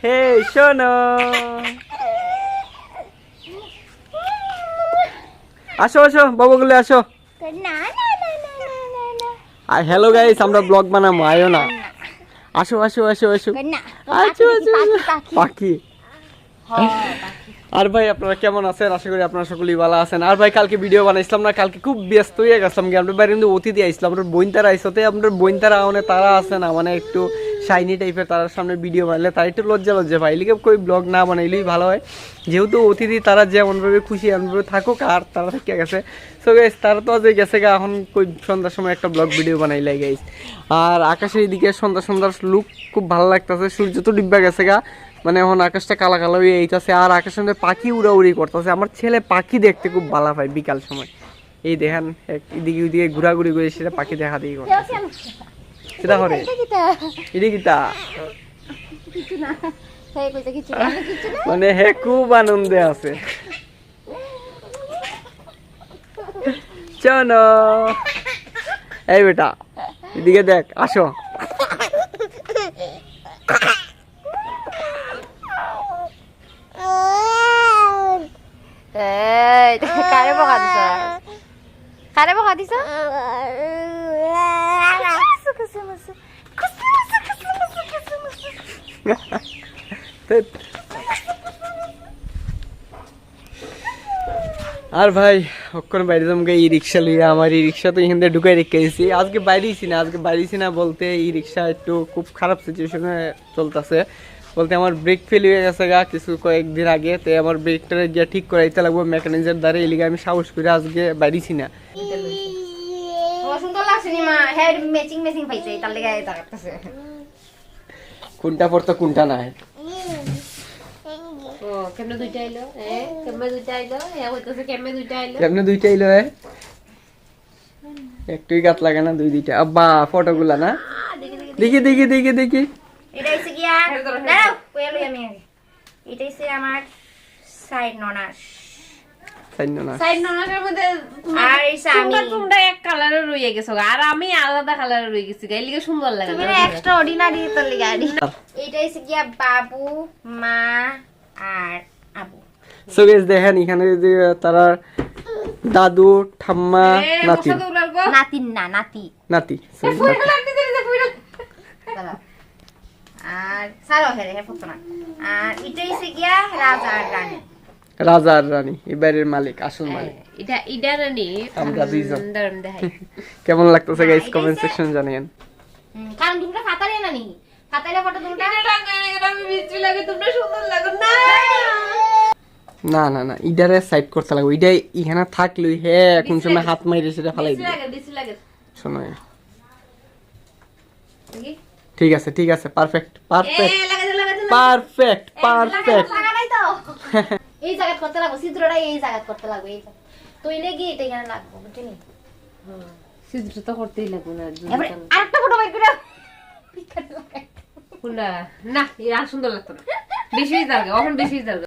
হে শোনো। আসো আসো বাবুগুলো আসো। আর হ্যালো গাইস আমরা ব্লগ বানাবো আয়ো না। আসো আসো আসো আসো। আসো আসো পাখি আসো। পাখি পাখি। আর ভাই আপনারা কেমন আছেন? আশা করি আপনারা সকলেই ভালো আছেন। আর ভাই কালকে ভিডিও বানাইছিলাম না কালকে খুব ব্যস্ত হয়ে গেছিলাম। কি আমরা বাইরে কিন্তু অতিথি আইছিলাম। আমরা বইন তারা আইসতে আপনার বইন তারা মানে তারা আছে না মানে একটু শাইনি টাইপের তার সামনে ভিডিও বানালে তারা একটু লজ্জা লজ্জা পাই লিখে কই ব্লগ না বানাইলেই ভালো হয়। যেহেতু অতিথি তারা যেমনভাবে খুশি, এমনভাবে থাকুক আর তারা থেকে গেছে। সো গাইস তারা তো আজ গেছে গা, এখন কই সন্ধ্যার সময় একটা ব্লগ ভিডিও বানাইলাই গাইস আর আকাশের দিকে সন্ধ্যা সন্ধ্যার লুক খুব ভালো লাগতেছে, সূর্য তো ডিব্বা গেছে গা। মানে এখন আকাশটা কালা কালো হয়ে এইতাছে আর আকাশের মধ্যে পাখি উড়াউড়ি করতেছে। আমার ছেলে পাখি দেখতে খুব ভালো পায় বিকাল সময়। এই দেখেন এদিকে ওইদিকে ঘোরাঘুরি করে সেটা পাখি দেখা দিয়ে করে সেটা করে। এটি কিতা? কিছু না। মানে হে খুব আনন্দে আছে। চলো। এই বেটা এদিকে দেখ আসো। কারে বকা দিছ? কারে বকা দিছ? আর ভাই, অক্ষণ বাইরে তোমাকে এই রিক্সা লইয়া। আমার এই রিক্সা তো এখান থেকে ঢুকাই রেখে আজকে বাইরেছি না, আজকে বাইরেছি না বলতে ই রিক্সা একটু খুব খারাপ সিচুয়েশনে চলতেছে। বলতে আমার ব্রেক ফেল হয়ে গেছে গা কিছু কয়েকদিন আগে। তো আমার ব্রেকটা গিয়ে ঠিক করাইতে লাগবো মেকানিজের দ্বারা। এলিগে আমি সাহস করে আজকে বাইরেছি না। সুন্দর লাগছে মা ম্যাচিং ম্যাচিং পাইছে তার লেগে কোনটা পড়তো কোনটা নাই ও কেমনে দুইটা আইলো এ কেমনে দুইটা আইলো এ হইতাছে কেমনে দুইটা আইলো এমনি দুইটা এলো এ? একটুই গাত লাগে না দুই দুইটা আব্বা ফটোগুলা না দেখি দেখি দেখি দেখি এটা দাঁড়াও আমি আগে এটা আমার সাইড ননাস বাবু মা আর আবু। সো গাইস দেখেন এখানে যে তারা দাদু ঠাম্মা নাতি। নাতিন না নাতি। নাতি নাতি। আর সারো হেরে হে না। আর এটা হচ্ছে গিয়া রাজা আর রানী। রাজা আর রানী এবারের মালিক আসল মালিক। এটা এটা রানি আমরা দুইজন। কেমন লাগতেছে গাইস কমেন্ট সেকশন জানিয়েন। কারণ দুটো ফাতারে না নি? ফাতারে ফটো দুটো এটা আমি মিষ্টি লাগে তোমরা সুন্দর লাগো। না। না। না না ইডারে সাইড করতে লাগবে। ইডাই এখানে থাকলই হ্যাঁ কোন সময় হাত মাইরে সেটা ফালাই দিবে। লাগে বেশি লাগে। শোনো। ঠিক আছে ঠিক আছে পারফেক্ট পারফেক্ট লাগাইছে লাগাইছে পারফেক্ট পারফেক্ট লাগা তো। এই জায়গা করতে লাগবো ছিদ্রটা এই জায়গা করতে লাগবে এই জায়গা তো এনে গিয়ে এটা এখানে লাগবো বুঝলি? সিদ্ধ তো করতেই লাগবো না আরেকটা ফটো বাইর করে না এ আর সুন্দর লাগতো না। বেশি দাঁড়াবে এখন বেশি দাঁড়াবে